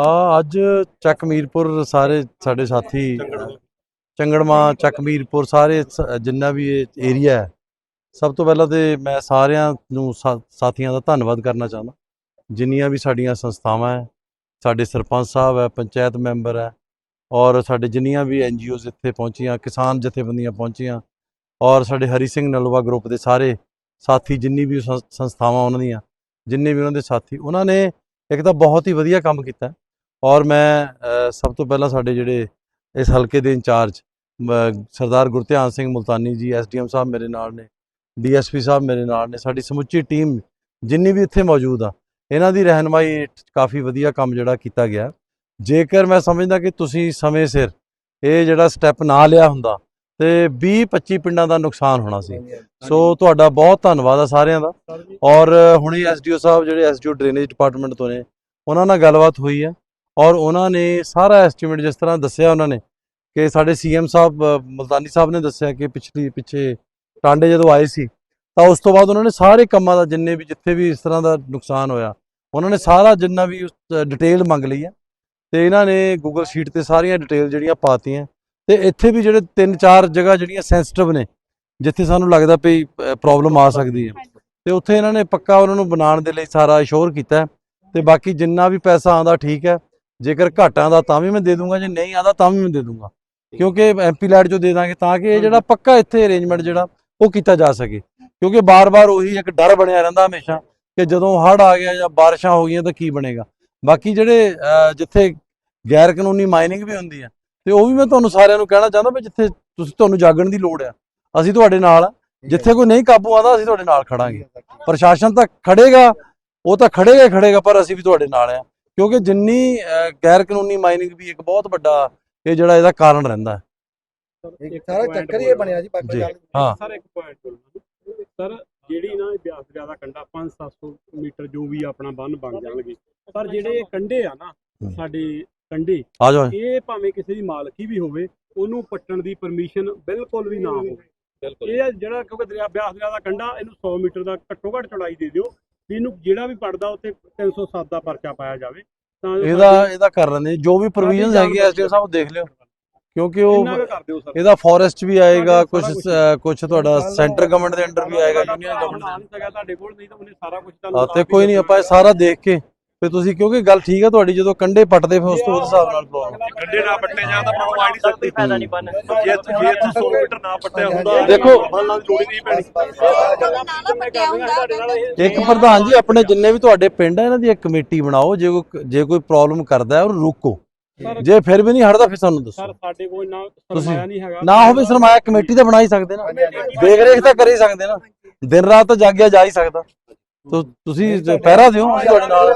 ਆ ਅੱਜ ਚੱਕ ਮੀਰਪੁਰ ਸਾਰੇ ਸਾਡੇ ਸਾਥੀ, ਚੰਗੜਮਾ, ਚੱਕ ਮੀਰਪੁਰ ਸਾਰੇ ਸ- ਜਿੰਨਾ ਵੀ ਇਹ ਏਰੀਆ ਹੈ, ਸਭ ਤੋਂ ਪਹਿਲਾਂ ਤੇ ਮੈਂ ਸਾਰਿਆਂ ਨੂੰ ਸਾ- ਸਾਥੀਆਂ ਦਾ ਧੰਨਵਾਦ ਕਰਨਾ ਚਾਹੁੰਦਾ। ਜਿੰਨੀਆਂ ਵੀ ਸਾਡੀਆਂ ਸੰਸਥਾਵਾਂ ਹੈ, ਸਾਡੇ ਸਰਪੰਚ ਸਾਹਿਬ ਹੈ, ਪੰਚਾਇਤ ਮੈਂਬਰ ਹੈ, ਔਰ ਸਾਡੇ ਜਿੰਨੀਆਂ ਵੀ ਐਨਜੀਓਜ਼ ਇੱਥੇ ਪਹੁੰਚੀਆਂ, ਕਿਸਾਨ ਜਥੇਬੰਦੀਆਂ ਪਹੁੰਚੀਆਂ, ਔਰ ਸਾਡੇ ਹਰੀ ਸਿੰਘ ਨਲਵਾ ਗਰੁੱਪ ਦੇ ਸਾਰੇ ਸਾਥੀ ਜਿੰਨੀ ਵੀ ਸੰਸਥਾਵਾਂ ਉਹਨਾਂ ਦੀਆਂ, ਜਿੰਨੇ ਵੀ ਉਹਨਾਂ ਦੇ ਸਾਥੀ, ਉਹਨਾਂ ਨੇ ਇੱਕ ਤਾਂ ਬਹੁਤ ਹੀ ਵਧੀਆ ਕੰਮ ਕੀਤਾ। ਔਰ ਮੈਂ ਸਭ ਤੋਂ ਪਹਿਲਾਂ ਸਾਡੇ ਜਿਹੜੇ ਇਸ ਹਲਕੇ ਦੇ ਇੰਚਾਰਜ ਸਰਦਾਰ ਗੁਰਧਿਆਨ ਸਿੰਘ ਮੁਲਤਾਨੀ ਜੀ ਐਸਡੀਐਮ ਸਾਹਿਬ ਮੇਰੇ ਨਾਲ ਨੇ ਡੀਐਸਪੀ ਸਾਹਿਬ ਮੇਰੇ ਨਾਲ ਨੇ ਸਾਡੀ ਸਮੁੱਚੀ ਟੀਮ ਜਿੰਨੀ ਵੀ ਇੱਥੇ ਮੌਜੂਦ ਆ ਇਹਨਾਂ ਦੀ ਰਹਿਨਮਾਈ ਕਾਫੀ ਵਧੀਆ ਕੰਮ ਜਿਹੜਾ ਕੀਤਾ ਗਿਆ। ਜੇਕਰ ਮੈਂ ਸਮਝਦਾ ਕਿ ਤੁਸੀਂ ਸਮੇਂ ਸਿਰ ਇਹ ਜਿਹੜਾ ਸਟੈਪ ਨਾ ਲਿਆ ਹੁੰਦਾ ਤੇ 20 25 ਪਿੰਡਾਂ ਦਾ ਨੁਕਸਾਨ ਹੋਣਾ ਸੀ। ਸੋ ਤੁਹਾਡਾ ਬਹੁਤ ਧੰਨਵਾਦ ਆ ਸਾਰਿਆਂ ਦਾ। ਔਰ ਹੁਣੇ ਐਸਡੀਓ ਸਾਹਿਬ ਜਿਹੜੇ ਐਸਡੀਓ ਡਰੇਨੇਜ ਡਿਪਾਰਟਮੈਂਟ ਤੋਂ ਨੇ ਉਹਨਾਂ ਨਾਲ ਗੱਲਬਾਤ ਹੋਈ ਹੈ ਔਰ ਉਹਨਾਂ ਨੇ ਸਾਰਾ ਐਸਟੀਮੇਟ ਜਿਸ ਤਰ੍ਹਾਂ ਦੱਸਿਆ ਉਹਨਾਂ ਨੇ ਕਿ ਸਾਡੇ ਸੀਐਮ ਸਾਹਿਬ ਮੁਲਤਾਨੀ ਸਾਹਿਬ ਨੇ ਦੱਸਿਆ ਕਿ ਪਿਛਲੀ ਪਿੱਛੇ ਟਾਂਡੇ ਜਦੋਂ ਆਏ ਸੀ ਤਾਂ ਉਸ ਤੋਂ ਬਾਅਦ ਉਹਨਾਂ ਨੇ ਸਾਰੇ ਕੰਮਾਂ ਦਾ ਜਿੰਨੇ ਵੀ ਜਿੱਥੇ ਵੀ ਇਸ ਤਰ੍ਹਾਂ ਦਾ ਨੁਕਸਾਨ ਹੋਇਆ ਉਹਨਾਂ ਨੇ ਸਾਰਾ ਜਿੰਨਾ ਵੀ ਡਿਟੇਲ ਮੰਗ ਲਈ ਹੈ ਤੇ ਇਹਨਾਂ ਨੇ ਗੂਗਲ ਸ਼ੀਟ ਤੇ ਸਾਰੀਆਂ ਡਿਟੇਲ ਜਿਹੜੀਆਂ ਪਾਤੀਆਂ ਤੇ ਇੱਥੇ ਵੀ ਜਿਹੜੇ ਤਿੰਨ ਚਾਰ ਜਗ੍ਹਾ ਜਿਹੜੀਆਂ ਸੈਂਸਿਟਿਵ ਨੇ ਜਿੱਥੇ ਸਾਨੂੰ ਲੱਗਦਾ ਪਈ ਪ੍ਰੋਬਲਮ ਆ ਸਕਦੀ ਹੈ। ਤੇ ਉੱਥੇ ਇਹਨਾਂ ਨੇ ਪੱਕਾ ਉਹਨਾਂ ਨੂੰ ਬਣਾਉਣ ਦੇ ਲਈ ਸਾਰਾ ਅਸ਼ੋਰ ਕੀਤਾ ਤੇ ਬਾਕੀ ਜਿੰਨਾ ਵੀ ਪੈਸਾ ਆਉਂਦਾ ਠੀਕ ਹੈ। ਜੇਕਰ ਘਾਟਾਂ ਦਾ ਤਾਂ ਵੀ ਮੈਂ ਦੇ ਦੂੰਗਾ ਜੇ ਨਹੀਂ ਆਉਂਦਾ ਤਾਂ ਵੀ ਮੈਂ ਦੇ ਦੂੰਗਾ। ਕਿਉਂਕਿ ਐਮਪੀ ਲੈਟ ਚੋਂ ਦੇ ਦਾਂਗੇ ਤਾਂ ਕਿ ਇਹ ਜਿਹੜਾ ਪੱਕਾ ਇੱਥੇ ਅਰੇਂਜਮੈਂਟ ਜਿਹੜਾ ਉਹ ਕੀਤਾ ਜਾ ਸਕੇ। ਕਿਉਂਕਿ ਬਾਰ-ਬਾਰ ਉਹੀ ਇੱਕ ਡਰ ਬਣਿਆ ਰਹਿੰਦਾ ਹਮੇਸ਼ਾ ਕਿ ਜਦੋਂ ਹੜ੍ਹ ਆ ਗਿਆ ਜਾਂ ਬਾਰਿਸ਼ਾਂ ਹੋ ਗਈਆਂ ਤਾਂ ਕੀ ਬਣੇਗਾ। ਬਾਕੀ ਜਿਹੜੇ ਜਿੱਥੇ ਗੈਰ ਕਾਨੂੰਨੀ ਮਾਈਨਿੰਗ ਵੀ ਹੁੰਦੀ ਹੈ ਤੇ ਉਹ ਵੀ ਮੈਂ ਤੁਹਾਨੂੰ ਸਾਰਿਆਂ ਨੂੰ ਕਹਿਣਾ ਚਾਹੁੰਦਾ ਵੀ ਜਿੱਥੇ ਤੁਸੀਂ ਤੁਹਾਨੂੰ ਜਾਗਣ ਦੀ ਲੋੜ ਆ ਅਸੀਂ ਤੁਹਾਡੇ ਨਾਲ ਆ। ਜਿੱਥੇ ਕੋਈ ਨਹੀਂ ਕਾਬੂ ਆਉਂਦਾ ਅਸੀਂ ਤੁਹਾਡੇ ਨਾਲ ਖੜਾਂਗੇ। ਪ੍ਰਸ਼ਾਸਨ ਤਾਂ ਖੜੇਗਾ ਉਹ ਤਾਂ ਖੜੇਗਾ ਖੜੇਗਾ ਪਰ ਅਸੀਂ ਵੀ ਤੁਹਾਡੇ ਨਾਲ ਆ। ਕਿਉਂਕਿ ਜਿੰਨੀ ਗੈਰ ਕਾਨੂੰਨੀ ਮਾਈਨਿੰਗ ਵੀ ਇੱਕ ਬਹੁਤ ਵੱਡਾ ਇਹ ਜਿਹੜਾ ਇਹਦਾ ਕਾਰਨ ਰਹਿੰਦਾ ਹੈ। ਇੱਕ ਸਾਰਾ ਚੱਕਰ ਹੀ ਇਹ ਬਣਿਆ ਜੀ ਬਾਕੀ ਜੀ। ਗੱਲ ਹਾਂ। ਸਰ ਇੱਕ ਪੁਆਇੰਟ ਬੋਲਣਾ ਸਰ ਜਿਹੜੀ ਨਾ ਇਹ ਬਿਆਸ ਦਰਿਆ ਦਾ ਕੰਡਾ 5-700 ਮੀਟਰ ਜੋ ਵੀ ਆਪਣਾ ਬੰਨ ਬਣ ਜਾਣਗੇ। ਪਰ ਜਿਹੜੇ ਇਹ ਕੰਡੇ ਆ ਨਾ। ਸਾਡੇ ਕੰਡੇ ਇਹ ਭਾਵੇਂ ਕਿਸੇ ਦੀ ਮਾਲਕੀ ਵੀ ਹੋਵੇ ਉਹਨੂੰ ਪੱਟਣ ਦੀ ਪਰਮਿਸ਼ਨ ਬਿਲਕੁਲ ਵੀ ਨਾ ਹੋਵੇ। ਇਹ ਜਿਹੜਾ ਕਿਉਂਕਿ ਦਰਿਆ ਬਿਆਸ ਦਰਿਆ ਦਾ ਕੰਡਾ ਇਹਨੂੰ 100 ਮੀਟਰ ਦਾ ਘੱਟੋ ਘੱਟ ਚੌੜਾਈ ਦੇ ਦਿਓ। ਇਹਨੂੰ ਜਿਹੜਾ ਵੀ ਪੜਦਾ ਉੱਥੇ 307 ਦਾ ਪਰਚਾ ਪਾਇਆ ਜਾਵੇ ਤਾਂ ਜੋ ਇਹਦਾ ਸਾਡੀ- ਇਹਦਾ ਕਰ ਲੈਂਦੇ ਜੋ ਵੀ ਪ੍ਰੋਵੀਜ਼ਨਸ ਜਾਨ ਹੈਗੇ ਐਸਡੀਓ ਸਾਹਿਬ ਦੇਖ ਲਿਓ। ਕਿਉਂਕਿ ਉਹ ਇੰਨਾ ਕੁ ਕਰ ਦਿਓ ਸਰ। ਇਹਦਾ ਫੋਰੈਸਟ ਵੀ ਆਏਗਾ ਕੁਝ। ਕੁਝ ਤੁਹਾਡਾ ਸੈਂਟਰ ਗਵਰਨਮੈਂਟ ਦੇ ਅੰਡਰ ਵੀ ਆਏਗਾ ਯੂਨੀਅਨ ਗਵਰਨਮੈਂਟ ਆ ਨਹੀਂ ਸਕਿਆ ਤੁਹਾਡੇ ਕੋਲ ਨਹੀਂ ਤਾਂ ਉਹਨੇ ਸਾਰਾ ਕੁਝ ਹਾਂ ਤੇ ਕੋਈ ਨਹੀਂ ਆਪਾਂ ਇਹ ਸਾਰਾ ਦੇਖ ਕੇ ਫਿਰ ਤੁਸੀਂ ਕਿਉਂਕਿ ਗੱਲ ਠੀਕ ਹੈ ਤੁਹਾਡੀ ਜਦੋਂ ਕੰਡੇ ਪੱਟਦੇ ਫਿਰ ਉਸ ਤੋਂ ਉਸ ਹਿਸਾਬ ਨਾਲ ਪ੍ਰੋਬਲਮ ਕੰਡੇ ਨਾ ਪੱਟੇ ਜਾਂ ਤਾਂ ਬਣਵਾ ਨਹੀਂ ਸਕਦੀ। ਫਾਇਦਾ ਨਹੀਂ ਬਣ ਜੇ ਜੇ ਇੱਥੇ 100 ਮੀਟਰ ਨਾ ਪੱਟਿਆ ਹੁੰਦਾ ਦੇਖੋ, ਲੋੜ ਹੀ ਨਹੀਂ ਪੈਣੀ। ਇੱਕ ਪ੍ਰਧਾਨ ਜੀ ਆਪਣੇ ਜਿੰਨੇ ਵੀ ਤੁਹਾਡੇ ਪਿੰਡ ਆ ਇਹਨਾਂ ਦੀ ਇੱਕ ਕਮੇਟੀ ਬਣਾਓ ਜੇ ਕੋਈ ਜੇ ਕੋਈ ਪ੍ਰੋਬਲਮ ਕਰਦਾ ਹੈ ਉਹਨੂੰ ਰੋਕੋ। ਜੇ ਫਿਰ ਵੀ ਨਹੀਂ ਹਟਦਾ ਫਿਰ ਸਾਨੂੰ ਦੱਸੋ। ਸਰ ਸਾਡੇ ਕੋਲ ਨਾ ਸਰਮਾਇਆ ਨਹੀਂ ਹੈਗਾ। ਨਾ ਹੋਵੇ ਸਰਮਾਇਆ ਕਮੇਟੀ ਤਾਂ ਬਣਾ ਹੀ ਸਕਦੇ ਨਾ। ਦੇਖ ਰੇਖ ਤਾਂ ਕਰ ਹੀ ਸਕਦੇ ਨਾ। ਦਿਨ ਰਾਤ ਤਾਂ ਜਾਗਿਆ ਜਾ ਹੀ ਸਕਦਾ। ਤੋ ਤੁਸੀਂ ਪਹਿਰਾ ਦਿਓ। ਤੁਹਾਡੇ ਨਾਲ